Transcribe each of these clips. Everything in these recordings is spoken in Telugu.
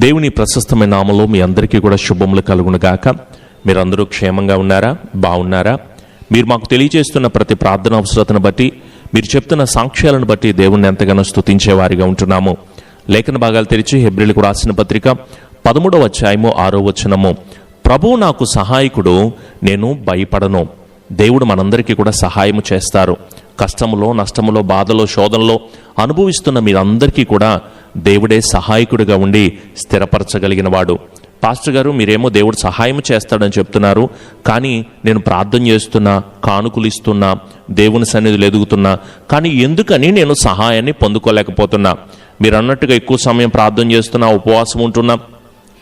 దేవుని ప్రశస్తమైన నామలో మీ అందరికీ కూడా శుభములు కలుగునగాక మీరందరూ క్షేమంగా ఉన్నారా? బాగున్నారా? మీరు మాకు తెలియజేస్తున్న ప్రతి ప్రార్థన అవసరతను బట్టి మీరు చెప్తున్న సాక్ష్యాలను బట్టి దేవుణ్ణి ఎంతగానో స్తుతించే వారిగా ఉంటున్నాము. లేఖన భాగాలు తెరిచి హెబ్రిల్కు రాసిన పత్రిక పదమూడవ అధ్యాయము ఆరో వచనము. ప్రభువు నాకు సహాయకుడు నేను భయపడను. దేవుడు మనందరికీ కూడా సహాయము చేస్తారు. కష్టములో నష్టములో బాధలో శోధనలో అనుభవిస్తున్న మీరందరికీ కూడా దేవుడే సహాయకుడిగా ఉండి స్థిరపరచగలిగిన వాడు. పాస్టర్ గారు మీరేమో దేవుడు సహాయం చేస్తాడని చెప్తున్నారు కానీ నేను ప్రార్థన చేస్తున్నా కానుకలు ఇస్తున్నా దేవుని సన్నిధులు ఎదుగుతున్నా కానీ ఎందుకని నేను సహాయాన్ని పొందుకోలేకపోతున్నా? మీరు అన్నట్టుగా ఎక్కువ సమయం ప్రార్థన చేస్తున్నా ఉపవాసం ఉంటున్నా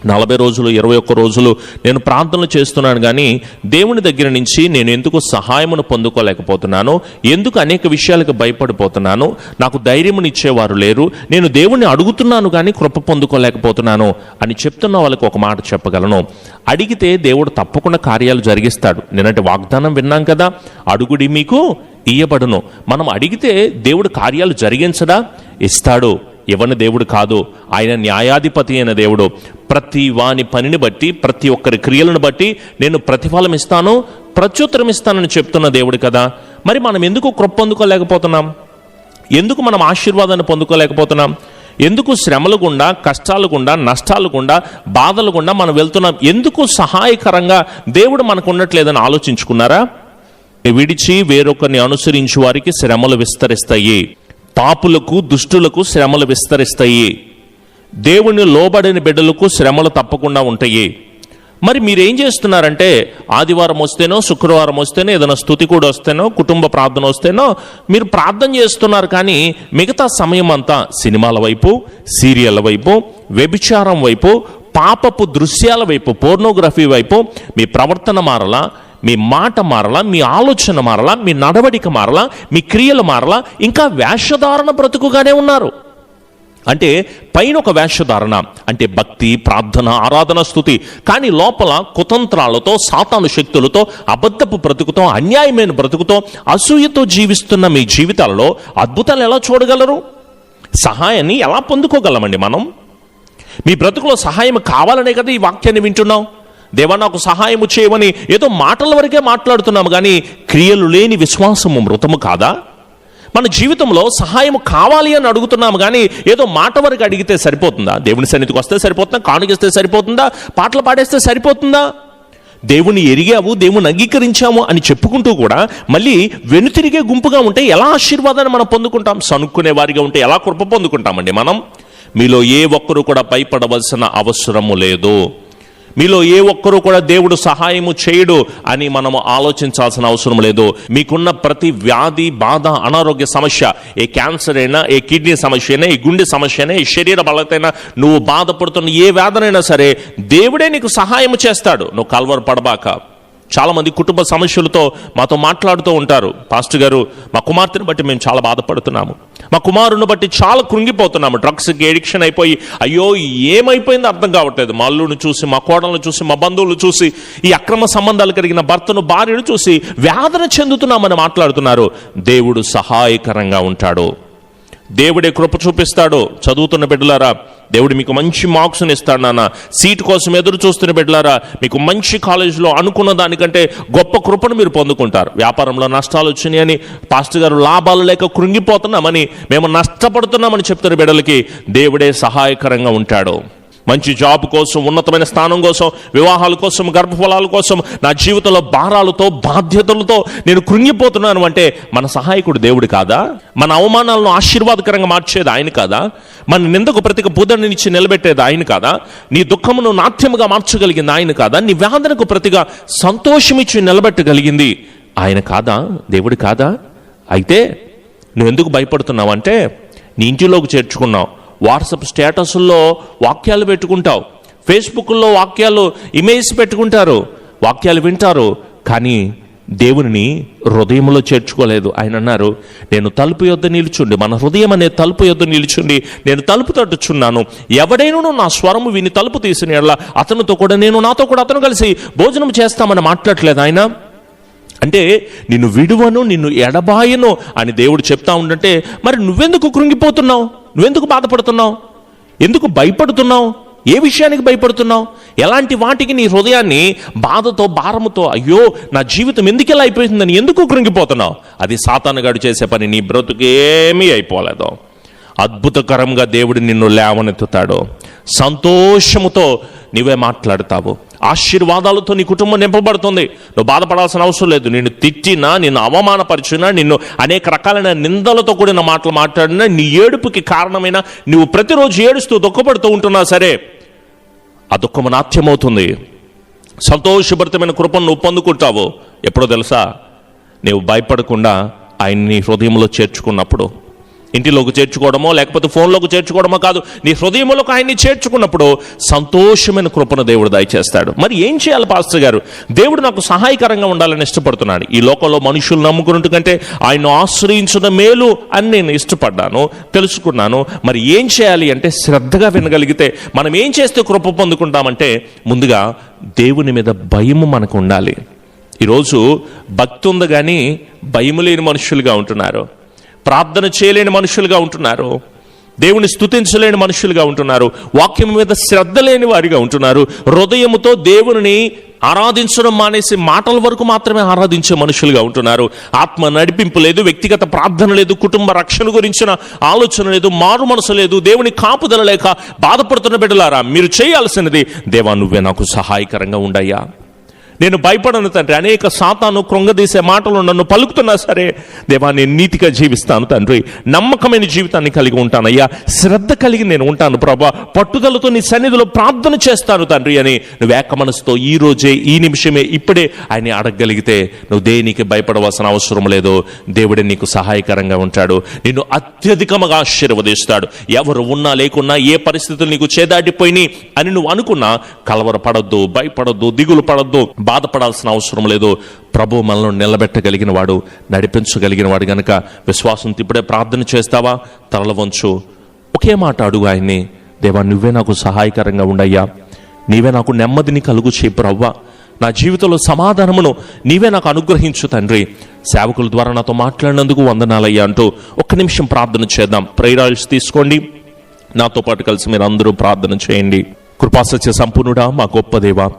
నలభై రోజులు ఇరవై ఒక్క రోజులు నేను ప్రార్థనలు చేస్తున్నాను కానీ దేవుని దగ్గర నుంచి నేను ఎందుకు సహాయమును పొందుకోలేకపోతున్నాను? ఎందుకు అనేక విషయాలకు భయపడిపోతున్నాను? నాకు ధైర్యమునిచ్చేవారు లేరు. నేను దేవుణ్ణి అడుగుతున్నాను కానీ కృప పొందుకోలేకపోతున్నాను అని చెప్తున్న వాళ్ళకి ఒక మాట చెప్పగలను. అడిగితే దేవుడు తప్పకుండా కార్యాలు జరిగిస్తాడు. నేనంటే వాగ్దానం విన్నాం కదా? అడుగుడి మీకు ఇయ్యబడును. మనం అడిగితే దేవుడు కార్యాలు జరిగించడా? ఇస్తాడు. ఎవరిని దేవుడు కాదు ఆయన న్యాయాధిపతి అయిన దేవుడు. ప్రతి వాని పనిని బట్టి ప్రతి ఒక్కరి క్రియలను బట్టి నేను ప్రతిఫలం ఇస్తాను ప్రత్యుత్తరం ఇస్తానని చెప్తున్న దేవుడు కదా. మరి మనం ఎందుకు కృప పొందుకోలేకపోతున్నాం? ఎందుకు మనం ఆశీర్వాదాన్ని పొందుకోలేకపోతున్నాం? ఎందుకు శ్రమలు గుండా కష్టాలు గుండా నష్టాలు గుండా బాధలు గుండా మనం వెళ్తున్నాం? ఎందుకు సహాయకరంగా దేవుడు మనకు ఉండట్లేదని ఆలోచించుకున్నారా? విడిచి వేరొకరిని అనుసరించు వారికి శ్రమలు విస్తరిస్తాయి. పాపులకు దుష్టులకు శ్రమలు విస్తరిస్తాయి. దేవుని లోబడిన బిడ్డలకు శ్రమలు తప్పకుండా ఉంటాయి. మరి మీరేం చేస్తున్నారంటే ఆదివారం వస్తేనో శుక్రవారం వస్తేనో ఏదైనా స్థుతి కూడా వస్తేనో కుటుంబ ప్రార్థన వస్తేనో మీరు ప్రార్థన చేస్తున్నారు కానీ మిగతా సమయం అంతా సినిమాల వైపు సీరియళ్ళ వైపు వ్యభిచారం వైపు పాపపు దృశ్యాల వైపు పోర్నోగ్రఫీ వైపు మీ ప్రవర్తన మారలా? మీ మాట మారలా మీ ఆలోచన మారలా మీ నడవడిక మారలా మీ క్రియలు మారలా ఇంకా వేషధారణ బ్రతుకుగానే ఉన్నారు. అంటే పైన ఒక వేషధారణ అంటే భక్తి ప్రార్థన ఆరాధన స్థుతి. కానీ లోపల కుతంత్రాలతో సాతాను శక్తులతో అబద్ధపు బ్రతుకుతో అన్యాయమైన బ్రతుకుతో అసూయతో జీవిస్తున్న మీ జీవితాలలో అద్భుతాలు ఎలా చూడగలరు? సహాయాన్ని ఎలా పొందుకోగలమండి మనం? మీ బ్రతుకులో సహాయం కావాలనే కదా ఈ వాక్యాన్ని వింటున్నాం. దేవా నాకు సహాయము చేయమని ఏదో మాటల వరకే మాట్లాడుతున్నాము కానీ క్రియలు లేని విశ్వాసము మృతము కాదా? మన జీవితంలో సహాయం కావాలి అని అడుగుతున్నాము కానీ ఏదో మాట వరకు అడిగితే సరిపోతుందా? దేవుని సన్నిధికి వస్తే సరిపోతుందా? కానుకిస్తే సరిపోతుందా? పాటలు పాడేస్తే సరిపోతుందా? దేవుని ఎరిగావు దేవుని అంగీకరించాము అని చెప్పుకుంటూ కూడా మళ్ళీ వెనుతిరిగే గుంపుగా ఉంటే ఎలా ఆశీర్వాదాన్ని మనం పొందుకుంటాం? సనుక్కునే వారిగా ఉంటే ఎలా కృప పొందుకుంటామండి మనం? మీలో ఏ ఒక్కరు కూడా భయపడవలసిన అవసరము లేదు. మీలో ఏ ఒక్కరూ కూడా దేవుడు సహాయము చేయడు అని మనము ఆలోచించాల్సిన అవసరం లేదు. మీకున్న ప్రతి వ్యాధి బాధ అనారోగ్య సమస్య ఏ క్యాన్సర్ అయినా ఏ కిడ్నీ సమస్య అయినా ఏ గుండె సమస్య అయినా ఏ శరీర బలతైనా నువ్వు బాధపడుతున్న ఏ వేదనైనా సరే దేవుడే నీకు సహాయం చేస్తాడు. నువ్వు కల్వర చాలామంది కుటుంబ సమస్యలతో మాతో మాట్లాడుతూ ఉంటారు. పాస్టర్ గారు మా కుమార్తెను బట్టి మేము చాలా బాధపడుతున్నాము. మా కుమారుని బట్టి చాలా కృంగిపోతున్నాము. డ్రగ్స్కి ఎడిక్షన్ అయిపోయి అయ్యో ఏమైపోయిందో అర్థం కావట్లేదు. మా అల్లుని చూసి మా కోడలను చూసి మా బంధువులు చూసి ఈ అక్రమ సంబంధాలు కలిగిన భర్తను భార్యను చూసి వేదన చెందుతున్నామని మాట్లాడుతున్నారు. దేవుడు సహాయకరంగా ఉంటాడు. దేవుడే కృప చూపిస్తాడు. చదువుతున్న బిడ్డలారా దేవుడు మీకు మంచి మార్క్స్ని ఇస్తాడు నాన్న. సీట్ కోసం ఎదురు చూస్తున్న బిడ్డలారా మీకు మంచి కాలేజీలో అనుకున్న దానికంటే గొప్ప కృపను మీరు పొందుకుంటారు. వ్యాపారంలో నష్టాలు వచ్చినాయని పాస్టర్ గారు లాభాలు లేక కృంగిపోతున్నామని మేము నష్టపడుతున్నామని చెప్తున్న బిడ్డలకి దేవుడే సహాయకరంగా ఉంటాడు. మంచి జాబ్ కోసం ఉన్నతమైన స్థానం కోసం వివాహాల కోసం గర్భఫలాల కోసం నా జీవితంలో భారాలతో బాధ్యతలతో నేను కృంగిపోతున్నాను అంటే మన సహాయకుడు దేవుడు కాదా? మన అవమానాలను ఆశీర్వాదకరంగా మార్చేది ఆయన కాదా? మన నిందకు ప్రతిక బుధనిచ్చి నిలబెట్టేది ఆయన కాదా? నీ దుఃఖమును నాట్యముగా మార్చగలిగింది ఆయన కాదా? నీ వేదనకు ప్రతిగా సంతోషమిచ్చి నిలబెట్టగలిగింది ఆయన కాదా? దేవుడు కాదా? అయితే నువ్వు ఎందుకు భయపడుతున్నావు అంటే నీ ఇంటిలోకి చేర్చుకున్నావు. వాట్సాప్ స్టేటస్ల్లో వాక్యాలు పెట్టుకుంటావు. ఫేస్బుక్లో వాక్యాలు ఇమేజ్ పెట్టుకుంటారు. వాక్యాలు వింటారు. కానీ దేవునిని హృదయంలో చేర్చుకోలేదు. ఆయన అన్నారు నేను తలుపు యొద్ద నిలుచుండి మన హృదయం అనే తలుపు యొద్ద నిలుచుండి నేను తలుపు తట్టుచున్నాను. ఎవడైనను నా స్వరము విని తలుపు తీసిన ఎడల అతనితో కూడా నేను నాతో కూడా అతను కలిసి భోజనం చేస్తామని మాట్లాడలేదు ఆయన. అంటే నిన్ను విడువను నిన్ను ఎడబాయను అని దేవుడు చెప్తా ఉండంటే మరి నువ్వెందుకు కృంగిపోతున్నావు? నువ్వెందుకు బాధపడుతున్నావు? ఎందుకు భయపడుతున్నావు? ఏ విషయానికి భయపడుతున్నావు? ఎలాంటి వాటికి నీ హృదయాన్ని బాధతో భారముతో అయ్యో నా జీవితం ఎందుకు ఇలా అయిపోతుందని ఎందుకు కృంగిపోతున్నావు? అది సాతానగాడు చేసే పని నీ బ్రతుకేమీ అయిపోలేదు. అద్భుతకరంగా దేవుడు నిన్ను లేవనెత్తుతాడు. సంతోషముతో నీవే మాట్లాడతావు. ఆశీర్వాదాలతో నీ కుటుంబం నింపబడుతుంది. నువ్వు బాధపడాల్సిన అవసరం లేదు. నిన్ను తిట్టినా నిన్ను అవమానపరిచినా నిన్ను అనేక రకాలైన నిందలతో కూడిన మాటలు మాట్లాడినా నీ ఏడుపుకి కారణమైన నువ్వు ప్రతిరోజు ఏడుస్తూ దుఃఖపడుతూ ఉంటున్నా సరే ఆ దుఃఖము నాట్యమవుతుంది. సంతోషభరితమైన కృపను నువ్వు పొందుకుంటావు. ఎప్పుడో తెలుసా? నీవు భయపడకుండా ఆయన్ని హృదయంలో చేర్చుకున్నప్పుడు ఇంటిలోకి చేర్చుకోవడమో లేకపోతే ఫోన్లోకి చేర్చుకోవడమో కాదు. నీ హృదయంలోకి ఆయన్ని చేర్చుకున్నప్పుడు సంతోషమైన కృపను దేవుడు దయచేస్తాడు. మరి ఏం చేయాలి పాస్టర్ గారు? దేవుడు నాకు సహాయకరంగా ఉండాలని ఇష్టపడుతున్నాడు. ఈ లోకంలో మనుషులు నమ్ముకున్నట్టు కంటే ఆయన్ను ఆశ్రయించడం మేలు అని నేను ఇష్టపడ్డాను తెలుసుకున్నాను. మరి ఏం చేయాలి అంటే శ్రద్ధగా వినగలిగితే మనం ఏం చేస్తే కృప పొందుకుంటామంటే ముందుగా దేవుని మీద భయము మనకు ఉండాలి. ఈరోజు భక్తి ఉంది కానీ భయము లేని మనుషులుగా ఉంటున్నారు. ప్రార్థన చేయలేని మనుషులుగా ఉంటున్నారు. దేవుని స్తుతించలేని మనుషులుగా ఉంటున్నారు. వాక్యం మీద శ్రద్ధ లేని వారిగా ఉంటున్నారు. హృదయముతో దేవుని ఆరాధించడం మానేసి మాటల వరకు మాత్రమే ఆరాధించే మనుషులుగా ఉంటున్నారు. ఆత్మ నడిపింపు లేదు వ్యక్తిగత ప్రార్థన లేదు కుటుంబ రక్షణ గురించిన ఆలోచన లేదు మారు మనసు లేదు దేవుని కాపుదల లేక బాధపడుతున్న బిడ్డలారా మీరు చేయాల్సినది దేవా నువ్వే నాకు సహాయకరంగా ఉండయ్యా. నేను భయపడను తండ్రి. అనేక సాతాను కృంగదీసే మాటలు నన్ను పలుకుతున్నా సరే దేవా నేను నీతిగా జీవిస్తాను తండ్రి. నమ్మకమైన జీవితాన్ని కలిగి ఉంటానయ్యా. శ్రద్ధ కలిగి నేను ఉంటాను ప్రభా. పట్టుదలతో నీ సన్నిధిలో ప్రార్థన చేస్తాను తండ్రి అని నువ్వు ఏక మనసుతో ఈ రోజే ఈ నిమిషమే ఇప్పుడే ఆయన అడగగలిగితే నువ్వు దేనికి భయపడవలసిన అవసరం లేదు దేవుడే నీకు సహాయకరంగా ఉంటాడు. నిన్ను అత్యధికముగా ఆశీర్వదిస్తాడు. ఎవరు ఉన్నా లేకున్నా ఏ పరిస్థితులు నీకు చేదాటిపోయినాయి అని నువ్వు అనుకున్నా కలవరపడొద్దు భయపడొద్దు దిగులు పడొద్దు బాధపడాల్సిన అవసరం లేదు. ప్రభు మనల్ని నిలబెట్టగలిగిన వాడు నడిపించగలిగిన వాడు గనక విశ్వాసంతో ఇప్పుడే ప్రార్థన చేస్తావా? తరల వంచు. ఒకే మాట అడుగు ఆయన్ని. దేవా నువ్వే నాకు సహాయకరంగా ఉండయ్యా. నీవే నాకు నెమ్మదిని కలుగు చేయి ప్రవ్వా. నా జీవితంలో సమాధానమును నీవే నాకు అనుగ్రహించు తండ్రి. సేవకుల ద్వారా నాతో మాట్లాడినందుకు వందనాలయ్యా అంటూ ఒక్క నిమిషం ప్రార్థన చేద్దాం. ప్రేరాయిల్స్ తీసుకోండి. నాతో పాటు కలిసి మీరు అందరూ ప్రార్థన చేయండి. కృపాసత్య సంపూర్ణుడా మా గొప్ప దేవా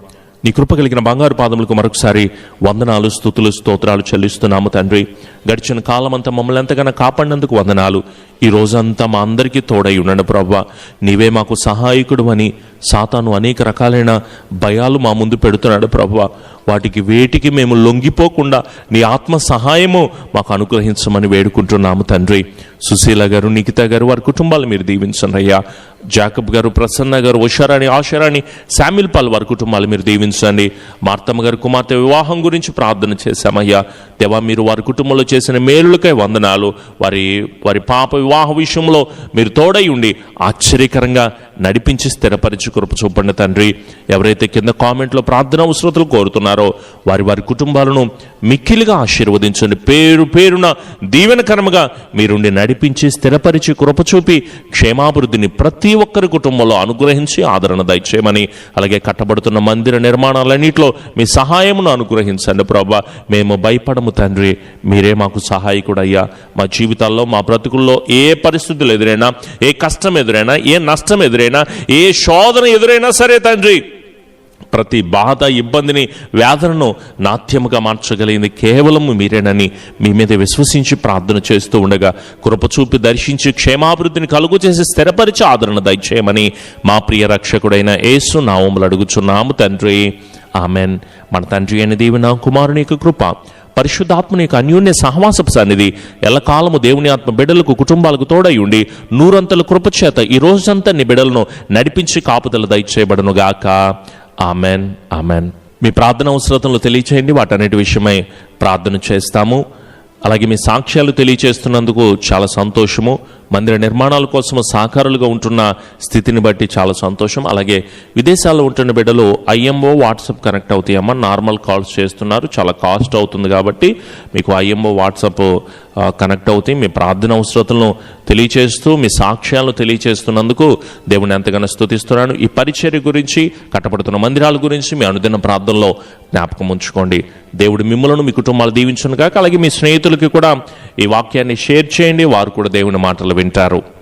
నీ కృప కలిగిన బంగారు పాదములకు మరొకసారి వందనాలు స్థుతులు స్తోత్రాలు చెల్లిస్తున్నాము తండ్రి. గడిచిన కాలమంతా మమ్మల్ని ఎంతగానో కాపాడినందుకు వందనాలు. ఈ రోజంతా మా అందరికీ తోడై ఉండండి ప్రవ్వ నీవే మాకు సహాయకుడు అని సాతాను అనేక రకాలైన భయాలు మా ముందు పెడుతున్నాడు ప్రవ్వ వాటికి వేటికి మేము లొంగిపోకుండా నీ ఆత్మ సహాయము మాకు అనుగ్రహించమని వేడుకుంటున్నాము తండ్రి. సుశీల గారు నిఖిత గారు వారి కుటుంబాలు మీరు దీవించండి అయ్యా జాకబ్ గారు ప్రసన్న గారు ఉషారాణి ఆశరాణి శామిల్ పాల్ వారి కుటుంబాలు మీరు దీవించండి. మార్తమ్మ గారి కుమార్తె వివాహం గురించి ప్రార్థన చేశామయ్యా. దేవా మీరు వారి కుటుంబంలో చేసిన మేలులకై వందనాలు. వారి వారి పాప వివాహ విషయంలో మీరు తోడై ఉండి ఆశ్చర్యకరంగా నడిపించి స్థిరపరిచి కృప చూపండి తండ్రి. ఎవరైతే కింద కామెంట్లో ప్రార్థన అవసరతలు కోరుతున్నారో వారి వారి కుటుంబాలను మిక్కిలిగా ఆశీర్వదించండి. పేరు పేరున దీవెనకరముగా మీరుండి నడిపించి స్థిరపరిచి కృప చూపి క్షేమాభివృద్ధిని ప్రతి ఒక్కరి కుటుంబంలో అనుగ్రహించి ఆదరణ దయచేయమని అలాగే కట్టబడుతున్న మందిర నిర్మాణాలన్నింటిలో మీ సహాయమును అనుగ్రహించండి ప్రభా. మేము భయపడము తండ్రి. మీరే మాకు సహాయకుడయ్యా. మా జీవితాల్లో మా బ్రతుకుల్లో ఏ ఏ పరిస్థితులు ఎదురైనా ఏ కష్టం ఎదురైనా ఏ నష్టం ఎదురైనా ఏ శోధన ఎదురైనా సరే తండ్రి ప్రతి బాధ ఇబ్బందిని వ్యాధులను నాట్యముగా మార్చగలిగింది కేవలం మీరేనని మీ మీద విశ్వసించి ప్రార్థన చేస్తూ ఉండగా కృపచూపి దర్శించి క్షేమాభివృద్ధిని కలుగు చేసి స్థిరపరిచి ఆదరణ దయచేయమని మా ప్రియ రక్షకుడైన యేసు నామములు అడుగుచున్నాము తండ్రి. ఆమెన్. మన తండ్రి అయిన దేవి నా కుమారుని యొక్క కృప పరిశుద్ధాత్మని యొక్క అన్యోన్య సహవాసపు సన్నిధి ఎల్లకాలము దేవుని ఆత్మ బిడ్డలకు కుటుంబాలకు తోడై ఉండి నూరంతల కృపచేత ఈ రోజంతా నీ బిడ్డలను నడిపించి కాపుదల దయచేయబడను గాక. ఆమెన్. ఆమెన్. మీ ప్రార్థన అవసరతలు తెలియచేయండి. వాటన్నిటి విషయమై ప్రార్థన చేస్తాము. అలాగే మీ సాక్ష్యాలు తెలియచేస్తున్నందుకు చాలా సంతోషము. మందిర నిర్మాణాల కోసం సహకారులుగా ఉంటున్న స్థితిని బట్టి చాలా సంతోషం. అలాగే విదేశాల్లో ఉంటున్న బిడ్డలు ఐఎంఓ వాట్సాప్ కనెక్ట్ అవుతాయమ్మా. నార్మల్ కాల్స్ చేస్తున్నారు. చాలా కాస్ట్ అవుతుంది కాబట్టి మీకు ఐఎంఓ వాట్సాప్ కనెక్ట్ అవుతాయి. మీ ప్రార్థన అవసరతలను తెలియచేస్తూ మీ సాక్ష్యాలను తెలియచేస్తున్నందుకు దేవుని ఎంతగానో స్థుతిస్తున్నాను ఈ పరిచర్య గురించి కట్టబడుతున్న మందిరాల గురించి మీ అనుదిన ప్రార్థనలో జ్ఞాపకం ఉంచుకోండి. దేవుడు మిమ్మలను మీ కుటుంబాలు దీవించను కాక అలాగే మీ స్నేహితులకి కూడా ఈ వాక్యాన్ని షేర్ చేయండి. వారు కూడా దేవుని మాటలు వింటారు.